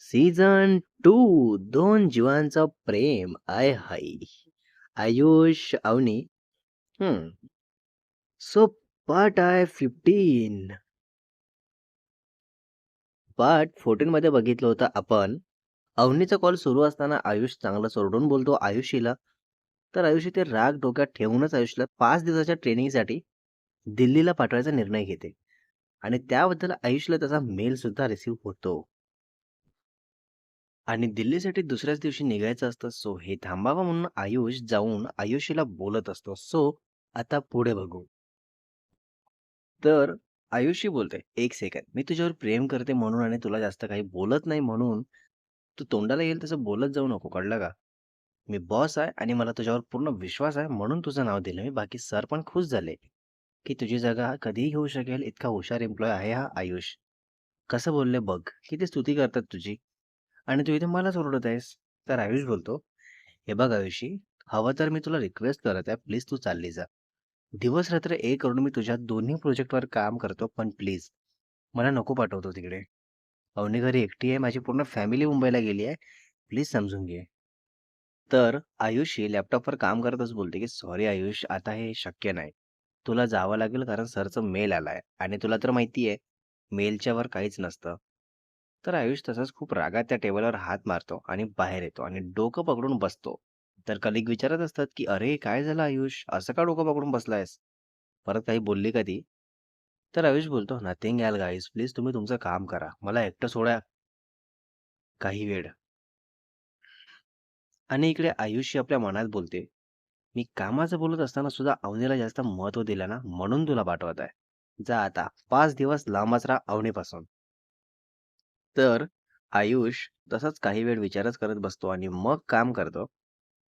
Season two दोन जीवांचं प्रेम आय हाय. Ayush Avni hmm so part आय फिफ्टीन. पार्ट फोर्टीन मध्ये बघितलं होतं आपण. अवनीचा कॉल सुरू असताना आयुष चांगला सोडून बोलतो आयुषीला. तर आयुषी ते राग डोक्यात ठेवूनच आयुषला पाच दिवसाच्या ट्रेनिंगसाठी दिल्लीला पाठवायचा निर्णय घेते. आणि त्याबद्दल आयुषला त्याचा मेल सुद्धा रिसीव्ह होतो. आणि दिल्लीसाठी दुसऱ्याच दिवशी निघायचं असतं. सो हे थांबावं म्हणून आयुष जाऊन आयुषीला बोलत असतो. सो आता पुढे बघू. तर आयुषी बोलते एक सेकंड मी तुझ्यावर प्रेम करते म्हणून आणि तुला जास्त काही बोलत नाही म्हणून तू तोंडाला येईल तसं बोलत जाऊ नको कळलं का? मी बॉस आहे आणि मला तुझ्यावर पूर्ण विश्वास आहे म्हणून तुझं नाव दिलं. मी बाकी सर पण खुश झाले की तुझी जागा कधीही घेऊ शकेल. इतका हुशार एम्प्लॉय आहे हा आयुष. कसं बोलले बघ किती स्तुती करतात तुझी. आणि तू इथे मलाच ओरडत आहेस. तर आयुष बोलतो हे बघ आयुषी हवं तर मी तुला रिक्वेस्ट करत आहे प्लीज तू चालली जा. दिवस रात्र एक करून मी तुझ्या दोन्ही प्रोजेक्टवर काम करतो पण प्लीज मला नको पाठवतो तिकडे. अवनी घरी एकटी आहे माझी पूर्ण फॅमिली मुंबईला गेली आहे प्लीज समजून घे. तर आयुषी लॅपटॉपवर काम करतच बोलते की सॉरी आयुष आता हे शक्य नाही. तुला जावं लागेल कारण सरचं मेल आलाय आणि तुला तर माहिती आहे मेलच्या वर काहीच नसतं. तर आयुष तसाच खूप रागात त्या टेबलवर हात मारतो आणि बाहेर येतो आणि डोकं पकडून बसतो. तर कलिक विचारत असतात की अरे काय झालं आयुष? असं का डोकं पकडून बसलायस? परत काही बोलली का ती तर आयुष बोलतो नथिंग ॲल गाईज प्लीज तुम्ही तुमचं काम करा. मला एकटं सोडा. काही वेळ. आणि इकडे आयुष्य आपल्या मनात बोलते मी कामाचं बोलत असताना सुद्धा अवनीला जास्त महत्त्व दिलं ना म्हणून तुला पाठवत आहे. जा आता. पाच दिवस लांबच राहा अवनीपासून. तर आयुष तसंच काही वेळ विचारच करत बसतो आणि मग काम करतो.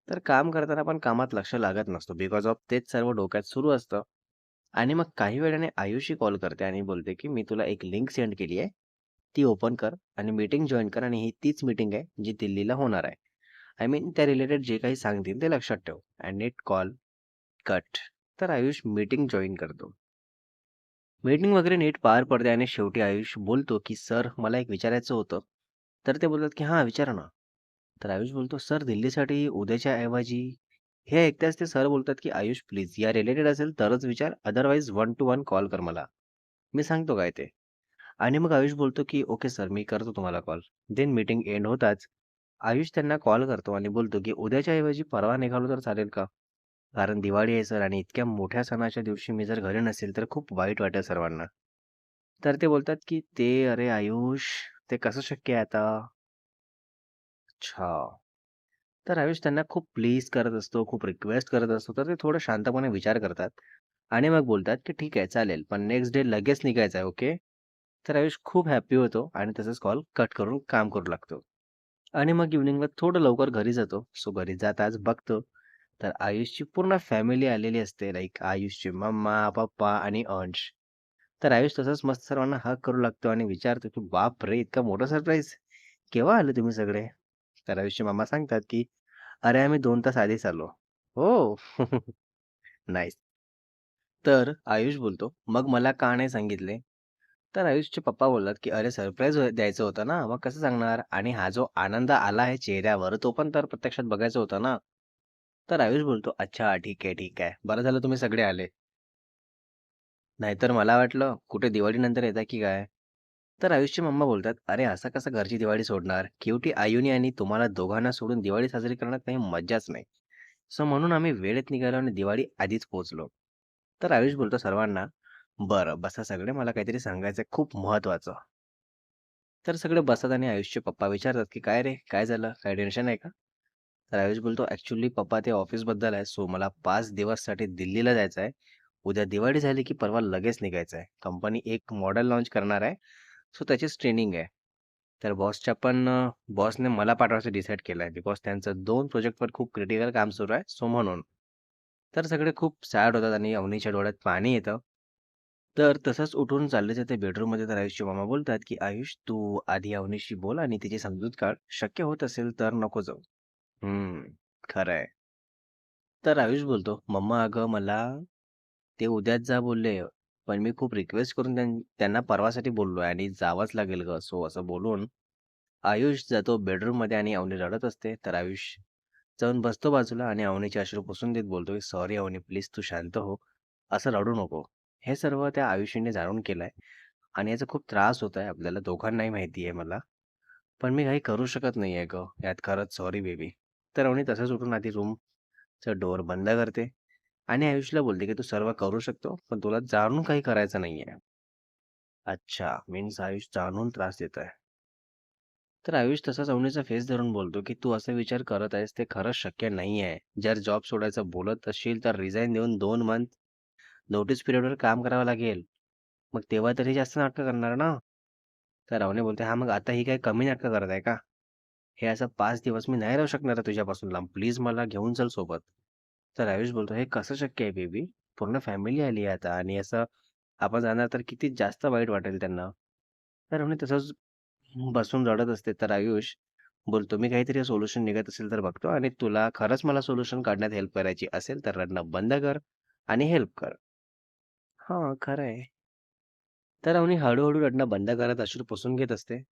तर काम करताना पण कामात लक्ष लागत नसतो. बिकॉज ऑफ तेच सर्व डोक्यात सुरू असतं. आणि मग काही वेळाने आयुषी कॉल करते आणि बोलते की मी तुला एक लिंक सेंड केली आहे. ती ओपन कर आणि मीटिंग जॉईन कर आणि ही तीच मीटिंग आहे जी दिल्लीला होणार आहे. आय मीन त्या रिलेटेड जे काही सांगतील ते लक्षात ठेव. अँड नेट कॉल कट तर आयुष मीटिंग जॉईन करतो. मीटिंग वगैरे नीट पार पडते आणि शेवटी आयुष बोलतो की सर मला एक विचारायचं होतं. तर ते बोलतात की हां विचारा ना. तर आयुष बोलतो सर दिल्लीसाठी उद्याच्या ऐवजी हे ऐकताच ते सर बोलतात की आयुष प्लीज या रिलेटेड असेल तरच विचार otherwise one two one call कर मला. मी सांगतो काय ते. आणि मग आयुष बोलतो की ओके सर मी करतो तुम्हाला कॉल. देन मीटिंग एंड होताच. आयुष त्यांना कॉल करतो आणि बोलतो की उद्याच्या ऐवजी परवा निघालो तर चालेल का? कारण दिवाळी आहे सर आणि इतक्या मोठ्या सणाच्या दिवशी मी जर घरी नसेल तर खूप वाईट वाटेल सर्वांना. तर ते बोलतात की ते अरे आयुष ते कसं शक्य आहे आता? अच्छा. तर आयुष त्यांना खूप प्लीज करत असतो खूप रिक्वेस्ट करत असतो तर ते थोडं शांतपणे विचार करतात आणि मग बोलतात की ठीक आहे चालेल पण नेक्स्ट डे लगेच निघायचं आहे ओके तर आयुष खूप हॅप्पी होतो आणि तसंच कॉल कट करून काम करू लागतो. आणि मग इव्हनिंगला थोडं लवकर घरी जातो. सो घरी जाताच बघतो. तर आयुषची पूर्ण फॅमिली आलेली असते. लाईक आयुषची मम्मा पप्पा आणि अंश तर आयुष तसंच मस्त सर्वांना हक करू लागतो आणि विचारतो की बाप रे इतका मोठा सरप्राईज केव्हा आले तुम्ही सगळे? तर आयुषची मम्मा सांगतात की अरे आम्ही दोन तास आधीच आलो. हो. नाईस तर आयुष बोलतो मग मला का नाही सांगितले? तर आयुषचे पप्पा बोलतात की अरे सरप्राईज हो, द्यायचं होतं ना. मग कसं सांगणार? आणि हा जो आनंद आला आहे चेहऱ्यावर तो पण तर प्रत्यक्षात बघायचा होता ना. तर आयुष बोलतो अच्छा ठीक आहे ठीक आहे. बरं झालं तुम्ही सगळे आले. नाहीतर मला वाटलं कुठे दिवाळीनंतर येता की काय? तर आयुषची मम्मा बोलतात अरे असं कसं घरची दिवाळी सोडणार? क्युटी आयुनी आणि तुम्हाला दोघांना सोडून दिवाळी साजरी करण्यात काही मज्जाच नाही. सो म्हणून आम्ही वेळेत निघालो आणि दिवाळी आधीच पोहोचलो. तर आयुष बोलतो सर्वांना बरं बसा सगळे मला काहीतरी सांगायचं खूप महत्वाचं तर सगळे बसतात आणि आयुषचे पप्पा विचारतात की काय रे काय झालं? काय टेन्शन आहे का? तर आयुष बोलतो ऍक्च्युली पप्पा ते ऑफिसबद्दल आहे सो मला पाच दिवससाठी दिल्लीला जायचं आहे. उद्या दिवाळी झाली की परवा लगेच निघायचं आहे. कंपनी एक मॉडेल लॉन्च करणार आहे सो त्याचीच ट्रेनिंग आहे. तर बॉसच्या पण बॉसने मला पाठवायचं डिसाईड केलं आहे बिकॉज त्यांचं दोन प्रोजेक्टवर खूप क्रिटिकल काम सुरू आहे सो म्हणून. तर सगळे खूप सॅड होतात आणि अवनीच्या डोळ्यात पाणी येतं. तर तसंच उठून चालले जाते बेडरूममध्ये तर आयुषचे मामा बोलतात की आयुष तू आधी अवनीशी बोल आणि तिची समजूत काढ. शक्य होत असेल तर नको जाऊ. हम्म खरं आहे तर आयुष बोलतो मम्मा अगं मला ते उद्याच जा बोलले पण मी खूप रिक्वेस्ट करून त्यां- त्यांना परवासाठी बोललोय आणि जावंच लागेल ग सो असं बोलून आयुष जातो बेडरूममध्ये आणि अवनी रडत असते. तर आयुष जाऊन बसतो बाजूला आणि अवनीचे अश्रू पुसून देत बोलतो, "सॉरी अवनी, प्लीज तू शांत हो. असं रडू नको." हे सर्व त्या आयुषीने जाणून केलंय आणि याचा खूप त्रास होत आहे. आपल्याला दोघांनाही माहिती आहे मला. पण मी काही करू शकत नाहीये गं. यात खरंच सॉरी बेबी. तर अवनी तसंच उठून आधी रूमचा डोअर बंद करते आणि आयुषला बोलते, की "तू सर्व करू शकतो, पण तुला जाणून काही करायचं नाही आहे अच्छा, मीन्स आयुष जाणून त्रास देत आहे. तर आयुष तसाच अवनीचा फेस धरून बोलतो, की "तू असा विचार करत आहेस ते खरंच शक्य नाही आहे. जर जॉब सोडायचं बोलत असशील तर रिझाईन देऊन दोन मंथ नोटीस पिरियडवर काम करावं लागेल. मग तेव्हा तरी जास्त नाटकं करणार ना?" तर अवनी बोलते, हा मग आता ही काही कमी नाटकं करत आहे का? हे असं पाच दिवस मी नाही राहू शकणार आहे तुझ्यापासून लांब. प्लीज मला घेऊन चल सोबत." तर आयुष बोलतो, "हे कसं शक्य आहे बेबी? पूर्ण फॅमिली आली आहे आता आणि असं आपण जाणार तर किती जास्त वाईट वाटेल त्यांना." तर म्हणे तसंच बसून रडत असते. तर आयुष बोलतो, "मी काहीतरी सोल्युशन निघत असेल तर बघतो आणि तुला खरंच मला सोल्युशन काढण्यात हेल्प करायची असेल तर रडणं बंद कर आणि हेल्प कर." हां, खरं आहे. तर अवनी हळूहळू रडणं बंद करत अश्रू पुसून घेत असते.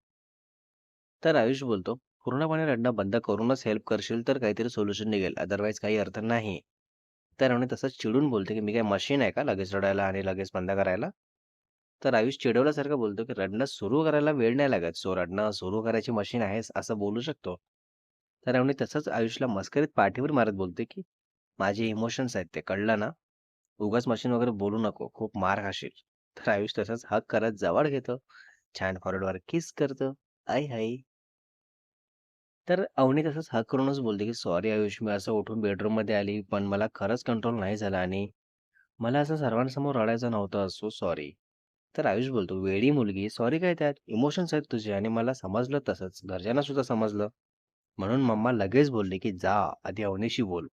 तर आयुष बोलतो, "पूर्णपणे रडणं बंद करूनच हेल्प करशील तर काहीतरी सोल्युशन निघेल. अदरवाईज काही अर्थ नाही." तर अवनी तसंच चिडून बोलते, की "मी काय मशीन आहे का लगेच रडायला आणि लगेच बंद करायला?" तर आयुष चिडवल्यासारखं बोलतो, की "रडणं सुरू करायला वेळ नाही लागत. सो रडणं सुरू करायची मशीन आहेस असं बोलू शकतो." तर अवनी तसंच आयुषला मस्करीत पाठीवर मारत बोलते, की "माझे इमोशन्स आहेत ते कळलं ना? उगाच मशीन वगैरे बोलू नको. खूप मार खाशील." तर आयुष तसंच हक करत जवळ घेतो. छान फॉरवर्डवर किस करतो. आई हाय." तर अवनी तसंच हग करूनच बोलते, की "सॉरी आयुष, मी असं उठून बेडरूममध्ये आली, पण मला खरंच कंट्रोल नाही झाला आणि मला असं सर्वांसमोर रडायचं नव्हतं. So sorry." तर आयुष बोलतो, "वेडी मुलगी, सॉरी काय त्यात? इमोशन्स आहेत तुझे आणि मला समजलं तसंच. घरच्यांना सुद्धा समजलं. म्हणून मम्मा लगेच बोलली, की जा आधी अवनीशी बोल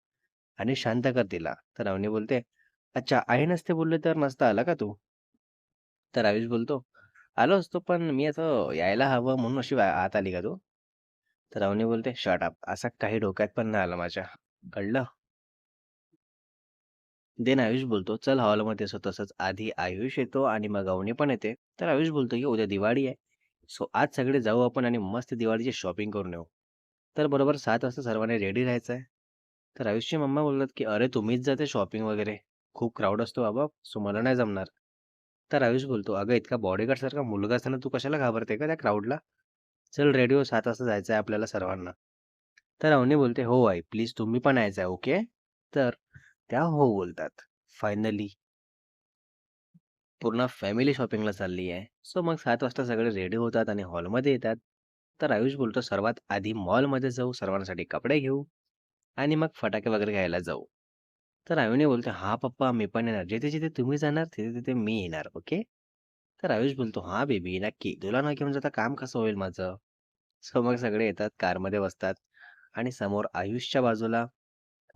आणि शांत कर तिला." तर अवनी बोलते, "अच्छा, आई नसते बोलले तर नसता आला का तू?" तर आयुष बोलतो, "आलो असतो, पण मी असं यायला हवं म्हणून अशी आत आली का तू?" तर अवनी बोलते, शॉर्ट अप. असा काही डोक्यात पण नाही आला माझ्या. कळलं?" देन आयुष बोलतो, "चल हॉलमध्ये." सो तसंच आधी आयुष येतो आणि मग अवनी पण येते. तर आयुष बोलतो, की "उद्या दिवाळी आहे. सो आज सगळे जाऊ आपण आणि मस्त दिवाळीची शॉपिंग करून येऊ." तर बरोबर सात वाजता सर्वांनी रेडी राहायचं आहे. तर आयुषची मम्मा बोलतात, की "अरे तुम्हीच जाते शॉपिंग वगैरे. खूप क्राऊड असतो बाबा, सो मला नाही जमणार." तर आयुष बोलतो, "अगं इतका बॉडीगार्ड सारखा मुलगा असताना तू कशाला घाबरते का त्या क्राउडला? चल रेडिओ हो, सात वाजता जायचं आहे आपल्याला सर्वांना." तर अवनी बोलते, "हो आई, प्लीज तुम्ही पण यायचं आहे, ओके?" तर त्या हो बोलतात. फायनली पूर्ण फॅमिली शॉपिंगला चालली आहे. सो मग सात वाजता सगळे रेडी होतात आणि हॉलमध्ये येतात. तर आयुष बोलतो, "सर्वात आधी मॉलमध्ये जाऊ, सर्वांसाठी कपडे घेऊ आणि मग फटाके वगैरे घ्यायला जाऊ." तर आयुने बोलते, हा पप्पा, मी पण येणार. जिथे-जिथे तुम्ही जाणार, तिथे-तिथे मी येणार, ओके?" तर आयुष बोलतो, हा बेबी, नक्की. तुला न घेऊन जाता काम कसं होईल माझं?" सो मग सगळे येतात, कारमध्ये बसतात आणि समोर आयुषच्या बाजूला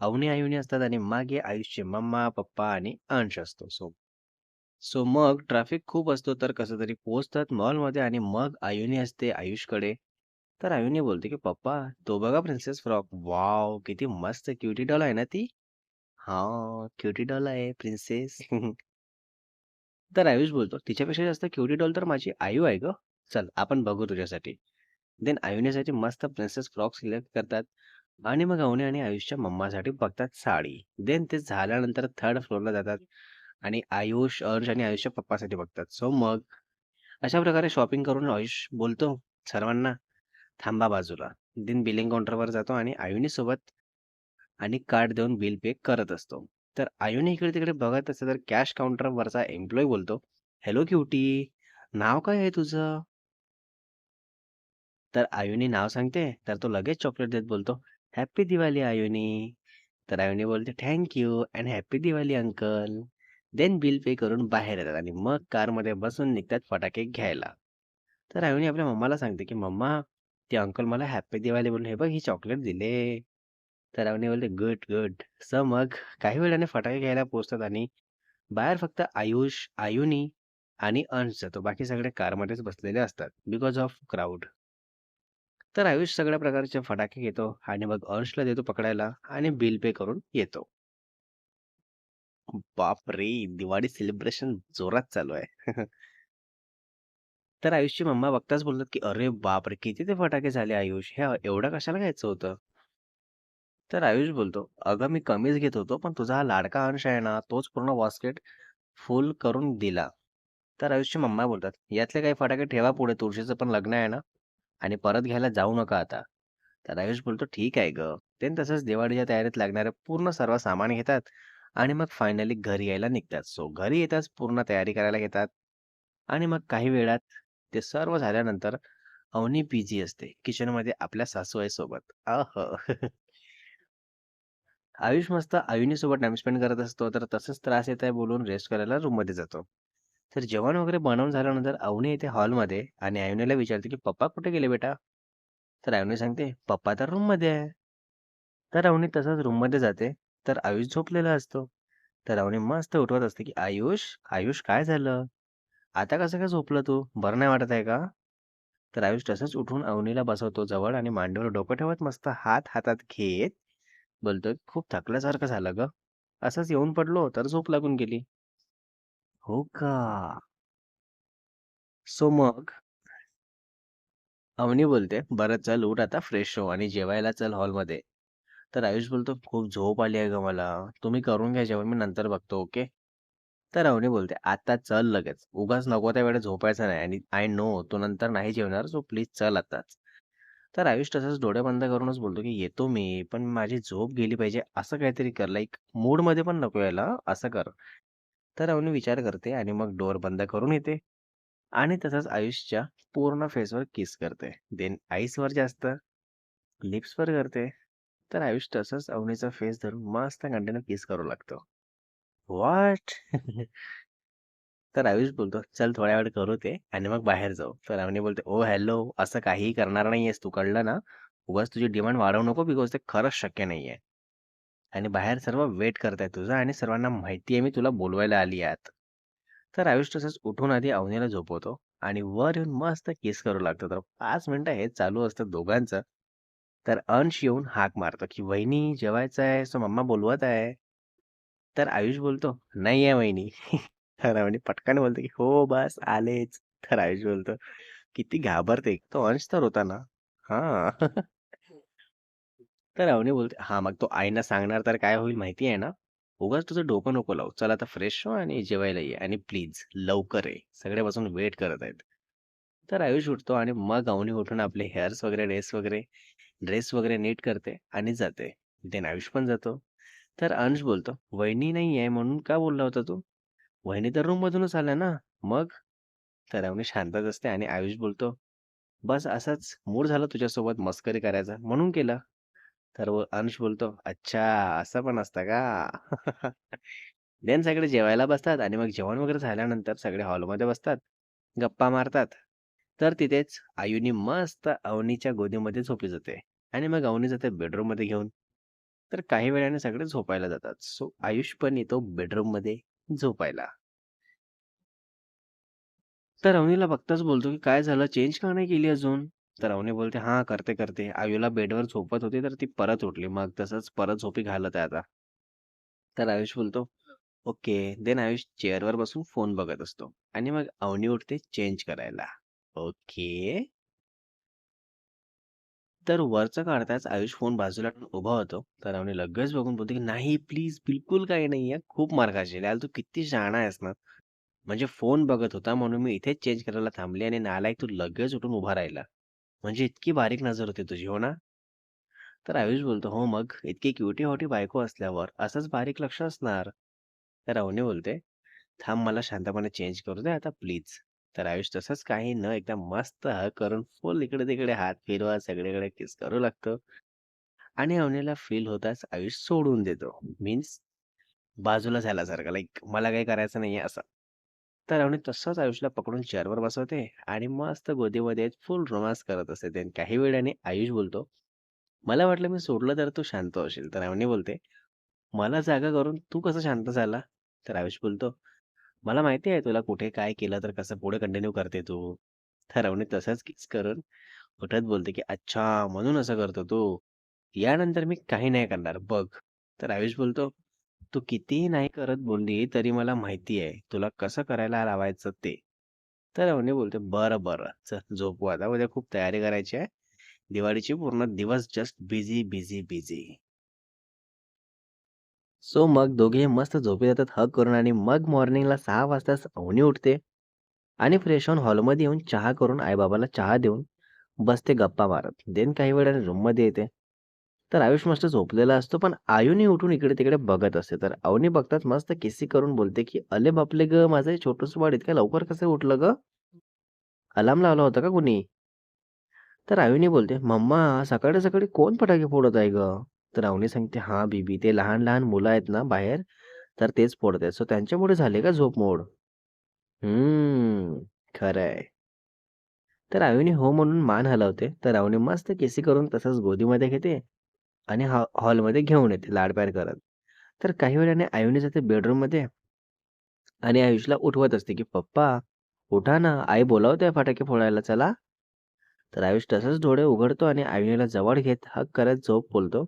अवनी आयुनी असतात आणि मागे आयुषचे मम्मा, पप्पा आणि अंश असतो. सो सो मग ट्रॅफिक खूप असतो, तर कसं तरी पोहोचतात मॉलमध्ये आणि मग आयुनी असते आयुषकडे. तर आयुनी बोलते, की "पप्पा, तो बघा प्रिन्सेस फ्रॉक. वाव किती मस्त क्युटी डॉल आहे ना ती?" हा क्युटी डॉल आहे प्रिन्सेस." तर आयुष बोलतो, "तिच्यापेक्षा जास्त क्युटी डॉल तर माझी आयु आहे गं. चल, आपण बघू तुझ्यासाठी." देन आयुनीसाठी मस्त प्रिन्सेस फ्रॉक सिलेक्ट करतात आणि मग अवने आणि आयुषच्या मम्मासाठी बघतात साडी. देन ते झाल्यानंतर थर्ड फ्लोअरला जातात आणि आयुष, अंश आणि आयुषच्या पप्पासाठी बघतात. सो मग अशा प्रकारे शॉपिंग करून आयुष बोलतो सर्वांना, "थांबा बाजूला." देन बिलिंग काउंटरवर जातो आणि आयुनी सोबत आणि कार्ड देऊन बिल पे करत असतो. तर आयुनी इकडे-तिकडे बघत असते, तर कॅश काउंटरवरचा एम्प्लॉयी बोलतो, "हॅलो क्युटी, नाव काय आहे तुझं?" तर आयुनी नाव सांगते, तर तो लगेच चॉकलेट देत बोलतो, "हॅपी दिवाळी आयुनी." तर आयुनी बोलते, "thank you and happy Diwali uncle." Then bill pay करून बाहेर येतात आणि मग कारमध्ये बसून निघतात फटाके घ्यायला. तर आयुनी आपल्या मम्माला सांगते, की "मम्मा, ते अंकल मला हॅपी दिवाळी बोलून हे बघ ही चॉकलेट दिले." तर अवनी बोलते, "गुड, गुड." स मग काही वेळाने फटाके घ्यायला पोहोचतात आणि बाहेर फक्त आयुष, आयुनी आणि अंश जातो. बाकी सगळे कारमध्येच बसलेले असतात बिकॉज ऑफ क्राउड. तर आयुष सगळ्या प्रकारचे फटाके घेतो आणि मग अंशला देतो पकडायला आणि बिल पे करून येतो. बापरे! दिवाळी सेलिब्रेशन जोरात चालू आहे. तर आयुषची मम्मा बघताच बोलतात, की "अरे बापरे! किती ते फटाके झाले आयुष, हे एवढं कशाला घ्यायचं होतं?" तर आयुष बोलतो, "अगं मी कमीच घेत होतो, पण तुझा हा लाडका अंश आहे ना, तोच पूर्ण बास्केट फुल करून दिला." तर आयुषची मम्मा बोलतात, "यातले काही फटाके ठेवा पुढे, तुळशीचं पण लग्न आहे ना आणि परत घ्यायला जाऊ नका आता." तर आयुष बोलतो, "ठीक आहे गं." ते तसंच दिवाळीच्या तयारीत लागणारे पूर्ण सर्व सामान घेतात आणि मग फायनली घरी यायला निघतात. सो घरी येताच पूर्ण तयारी करायला घेतात आणि मग काही वेळात ते सर्व झाल्यानंतर अवनी बिझी असते किचनमध्ये आपल्या सासूबाईसोबत. अह आयुष मस्त आयुनीसोबत टाइम स्पेंड करत असतो, तर तसंच त्रास येत आहे बोलून रेस्ट करायला रूममध्ये जातो. तर जेवण वगैरे बनवून झाल्यानंतर अवनी येते हॉलमध्ये आणि आयुनीला विचारते, की "पप्पा कुठे गेले बेटा?" तर अवनी सांगते, "पप्पा तर रूममध्ये आहे." तर अवनी तसंच रूममध्ये जाते, तर आयुष झोपलेला असतो. तर अवनी मस्त उठवत असते, की "आयुष, आयुष काय झालं? आता कसं काय झोपलं तू? बरं नाही वाटत आहे का?" तर आयुष तसंच उठून अवनीला बसवतो जवळ आणि मांडीवर डोकं ठेवत मस्त हात हातात घेत बोलतोय, "खूप थकल्यासारखं झालं गं. असंच येऊन पडलो तर झोप लागून गेली." "हो का?" सो मग अवनी बोलते, "बरं चल उठ आता फ्रेश हो आणि जेवायला चल हॉलमध्ये." तर आयुष बोलतो, "खूप झोप आली आहे गं मला. तुम्ही करून घ्या जेवण, मी नंतर बघतो, ओके?" तर अवनी बोलते, "आता चल लगेच. उगाच नको त्या वेळेत झोपायचं नाही आणि आय नो तू नंतर नाही जेवणार, सो प्लीज चल आताच." तर आयुष तसंच डोळे बंद करूनच बोलतो, की "येतो मी, पण माझी झोप गेली पाहिजे असं काहीतरी कर. लाईक मूडमध्ये पण नको यायला, असं कर." तर अवनी विचार करते आणि मग डोअर बंद करून येते आणि तसंच आयुषच्या पूर्ण फेसवर किस करते. देन आईसवर जास्त, लिप्सवर करते. तर आयुष तसंच अवनीचा फेस धरून मस्त कंटिन्यू किस करू लागतो. वॉट तर आयुष बोलतो, "चल थोड्या वेळ करू ते आणि मग बाहेर जाऊ." तर अवनी बोलते, ओ हॅलो, असं काहीही करणार नाहीयेस तू, कळलं ना? उगाच तुझी डिमांड वाढवू नको बिकॉज ते खरंच शक्य नाहीये. आणि बाहेर सर्व वेट करताय तुझं आणि सर्वांना माहिती आहे मी तुला बोलवायला आली आहे आत." तर आयुष तसंच उठून आधी अवनीला झोपवतो आणि वर येऊन मस्त केस करू लागतो. तर पाच मिनिटं हे चालू असतं दोघांचं. तर अंश येऊन हाक मारतो, की "वहिनी जेवायचं आहे, सो मम्मा बोलवत आहे." तर आयुष बोलतो, "नाही आहे वहिनी." तर अवनी पटकन बोलते, की "हो बस आलेच." तर आयुष बोलतो, "किती घाबरते, तो अंश तर होता ना?" हां. तर अवनी बोलते, "हां, मग तो आईना सांगणार तर काय होईल माहिती आहे ना? उगाच तुझं डोकं नको लावू. चल आता फ्रेश हो आणि जेवायला ये आणि प्लीज लवकर ये. सगळे बसून वेट करत आहेत." तर आयुष उठतो आणि मग अवनी उठून आपले हेअर्स वगैरे, ड्रेस वगैरे ड्रेस वगैरे नीट करते आणि जाते. देन आयुष पण जातो. तर अंश बोलतो, "वहिनी नाहीये म्हणून का बोलला होता तू? वहिनी तर रूममधूनच आल्या ना, मग?" तर अवनी शांतच असते आणि आयुष बोलतो, "बस असाच मूड झाला तुझ्यासोबत मस्करी करायचा म्हणून केलं." तर अंश बोलतो, "अच्छा असं पण असतं का?" देन सगळे जेवायला बसतात आणि मग जेवण वगैरे झाल्यानंतर सगळे हॉलमध्ये बसतात, गप्पा मारतात. तर तिथेच आयुनी मस्त अवनीच्या गोदीमध्ये झोपली जाते आणि मग अवनी जाते बेडरूममध्ये घेऊन. तर काही वेळाने सगळे झोपायला जातात. सो आयुष पण येतो बेडरूममध्ये झोपायला. तर अवनीला बघताच बोलतो, की "काय झालं चेंज का नाही केली अजून?" तर अवनी बोलते, "हां, करते, करते." आयुला बेडवर झोपत होती, तर ती परत उठली. मग तसंच परत झोपी घालत आहे आता. तर आयुष बोलतो, "ओके." देन आयुष चेअरवर बसून फोन बघत असतो आणि मग अवनी उठते चेंज करायला. ओके. तर वरचं काढताच आयुष फोन बाजूला ठेवून उभा होतो. तर आम्ही लगेच बघून बोलतो की "नाही प्लीज, बिलकुल काही नाहीये. खूप मार्गाचे खाशील. तू किती शहाणा आहेस ना. म्हणजे फोन बघत होता म्हणून मी इथेच चेंज करायला थांबली आणि नालायक तू लगेच उठून उभा राहिला. म्हणजे इतकी बारीक नजर होती तुझी, हो ना?" तर आयुष बोलतो, "हो मग, इतकी क्युटी होटी बायको असल्यावर असंच बारीक लक्ष असणार." तर अवनी बोलते, "थांब मला शांतपणे चेंज करू दे आता प्लीज." तर आयुष तसंच काही न एकदा मस्त करून फुल इकडे-तिकडे हात फिरवा सगळीकडे किस करू लागतो आणि अवनीला फील होताच आयुष सोडून देतो. मीन्स बाजूला झाल्यासारखं, लाईक मला काही करायचं नाहीये असं. तर अवनी तसंच आयुषला पकडून चेअरवर बसवते आणि मस्त गोदीमध्ये फुल रोमांस करत असते. देन काही वेळाने आयुष बोलतो, "मला वाटलं मी सोडलं तर तू शांत होशील." तर अवनी बोलते, "मला जागा करून तू कसं शांत झाला?" तर आयुष बोलतो, "मला माहिती आहे तुला कुठे काय केलं तर कसं पुढे कंटिन्यू करते तू." ठरवणे तसंच किस करून उठत बोलते, की "अच्छा म्हणून असं करतो तू. यानंतर मी काही नाही करणार बघ." तर आयुष बोलतो, "तू कितीही नाही करत बोलली तरी मला माहिती आहे तुला कसं करायला लावायचं ते." तर अवनी बोलते, "बरं, बरं. चल झोपू आता. उद्या खूप तयारी करायची आहे. दिवाळीची पूर्ण दिवस just busy, busy, busy." So मग दोघेही मस्त झोपे जातात हग करून आणि मग मॉर्निंगला सहा वाजताच अवनी उठते आणि फ्रेश होऊन हॉलमध्ये येऊन चहा करून आई-बाबाला चहा देऊन बसते गप्पा मारत. देन काही वेळाने रूममध्ये येते. तर आयुष मस्त झोपलेला असतो, पण आयुनी उठून इकडे-तिकडे बघत असते. तर अवनी बघताच मस्त किस्सी करून बोलते, की "अले बापले ग माझं छोटस छोटूसं बाळ इतक्या लवकर कसं उठलं ग अलार्म लावला होता का कुणी?" तर आयुनी बोलते, "मम्मा सकाळी-सकाळी कोण फटाके फोडत आहे ग तर अवनी सांगते, "हां बीबी ते लहान-लहान मुलं आहेत ना बाहेर, तर तेच फोडत आहेत. सो त्यांच्यामुळे झाले का झोप मोड "हम्म, खरं आहे." तर आयुनी हो म्हणून मान हलवते. तर अवनी मस्त केसी करून तसंच गोदीमध्ये घेते आणि हॉ हॉलमध्ये घेऊन येते लाड करत. तर काही वेळाने आयुनी जाते बेडरूममध्ये आणि आयुषला उठवत असते, की "पप्पा, उठा ना, आई बोलावते फटाके फोडायला, चला." तर आयुष तसंच डोळे उघडतो आणि आयुनीला जवळ घेत हक करत झोप बोलतो.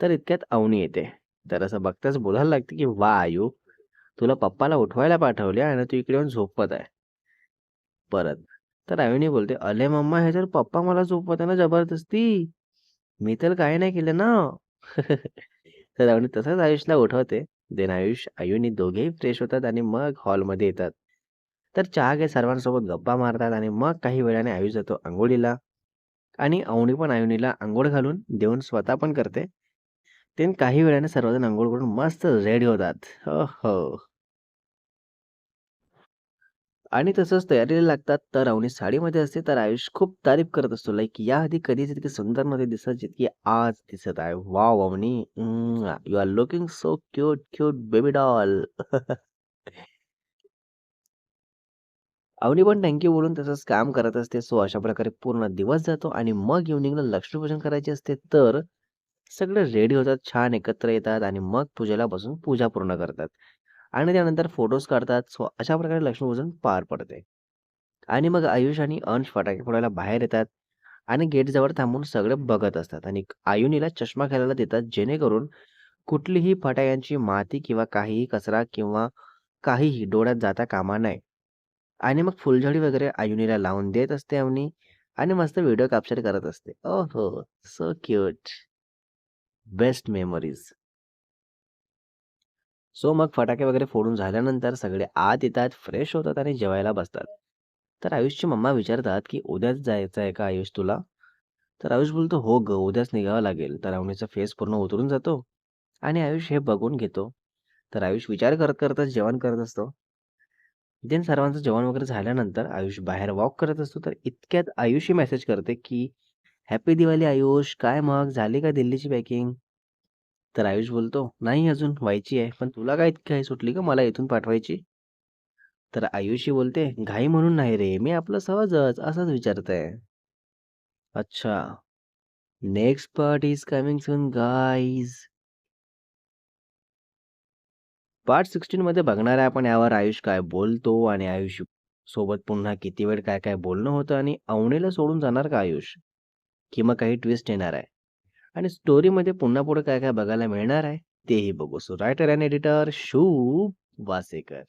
तर इतक्यात अवनी येते. तर असं बघताच बोलायला लागते, की वा आयु, तुला पप्पाला उठवायला पाठवले आणि तू इकडे येऊन झोपत आहे परत." तर आयुनी बोलते, "अले मम्मा, हे तर पप्पा मला झोपवत आहे ना जबरदस्ती. मी तर काही नाही केलं ना." तर आयुनी तसंच आयुषला उठवते. देन आयुष, आयुनी दोघेही फ्रेश होतात आणि मग हॉलमध्ये येतात. तर चहा घे सर्वांसोबत गप्पा मारतात आणि मग काही वेळाने आयुष जातो आंघोळीला आणि अवनी पण आयुनीला आंघोळ घालून देऊन स्वतः पण करते. ते काही वेळाने सर्वजण आंघोळ करून मस्त रेडी होतात. हो, हो. आणि तसंच तयारीला लागतात. तर अवनी साडीमध्ये असते. तर आयुष खूप तारीफ करत असतो. लाईक याआधी कधीच इतकी सुंदर नव्हती दिसत जितकी आज दिसत आहे. वा Avni! You are looking so cute, cute baby doll. Avni पण टँकी बोलून तसंच काम करत असते. सो अशा प्रकारे पूर्ण दिवस जातो आणि मग इव्हनिंगला लक्ष्मीपूजन करायचे असते. तर सगळे रेडी होतात, छान एकत्र येतात आणि मग पूजेला बसून पूजा पूर्ण करतात. आणि त्यानंतर फोटोज काढतात. सो अशा प्रकारे लक्ष्मीपूजन पार पडते. आणि मग आयुष आणि अंश फटाके फोडायला बाहेर येतात आणि गेटजवळ थांबून सगळे बघत असतात आणि आयुनीला चष्मा खेळायला देतात, जेणेकरून कुठलीही फटाक्यांची माती किंवा काहीही कचरा किंवा काहीही डोळ्यात जाता कामा नये. आणि मग फुलझडी वगैरे आयुनीला लावून देत असते अवनी आणि मस्त व्हिडिओ कॅप्चर करत असते. ओहो! So cute. Best memories. So मग फटाके वगैरे फोडून झाल्यानंतर सगळे आत येतात, फ्रेश होतात आणि जेवायला बसतात. तर आयुषची मम्मा विचारतात, की "उद्याच जायचं आहे का आयुष तुला?" तर आयुष बोलतो, "हो ग उद्याच निघावं लागेल." तर अवनीचा फेस पूर्ण उतरून जातो आणि आयुष हे बघून घेतो. तर आयुष विचार करत करतच जेवण करत असतो. देन सर्वांचं जेवण वगैरे झाल्यानंतर आयुष बाहेर वॉक करत असतो. तर इतक्यात आयुषी मेसेज करते, की "हॅपी दिवाळी आयुष, काय मग झाली का दिल्लीची पॅकिंग?" तर आयुष बोलतो, "नाही अजून व्हायची आहे. पण तुला काय इतकी घाई सुटली का मला इथून पाठवायची?" तर आयुषी बोलते, "घाई म्हणून नाही रे, मी आपलं सहजच असंच आहे अच्छा. Next part is coming soon guys. Part 16 मध्ये बघणार आहे आपण यावर आयुष काय बोलतो आणि आयुष सोबत पुन्हा किती वेळ काय-काय बोलणं होतं आणि अवनीला सोडून जाणार का आयुष? किंवा काही ट्विस्ट येणार आहे? आणि स्टोरीमध्ये पुन्हा पुढे काय-काय बघायला मिळणार आहे? तेही बघू. सो रायटर अँड एडिटर शुभ वासेकर.